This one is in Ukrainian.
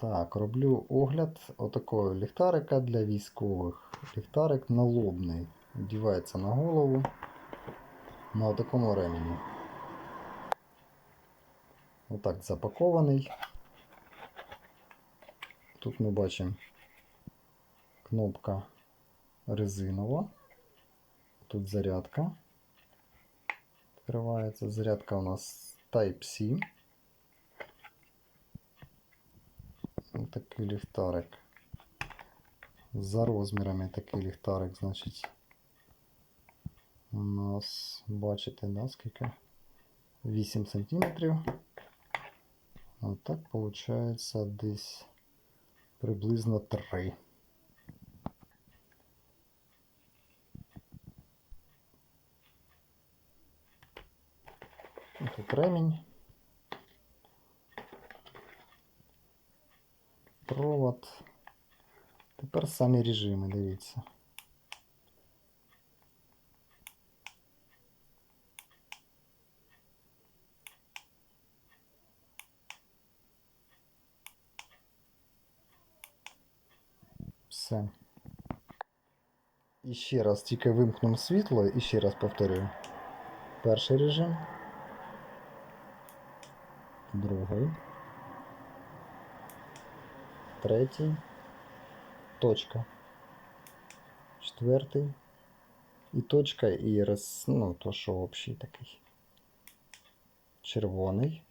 Так, роблю огляд отакого ліхтарика для військових. Ліхтарик налобний. Вдівається на голову на такому ремені. Отак запакований. Тут ми бачимо кнопка резинова. Тут зарядка. Відкривається. Зарядка у нас Type-C. Такий ліхтарик. За розмірами такий ліхтарик, значить. У нас, бачите, да, скільки? 8 сантиметрів. Отак виходить десь приблизно 3. Тут ремінь. Провод. Тепер самі режими, дивіться. Все. І ще раз тільки вимкнемо світло і ще раз повторюю. Перший режим. Другий. Третій. Точка. Четвертий. І точка, і роз, ну, то, що общий такий. Червоний.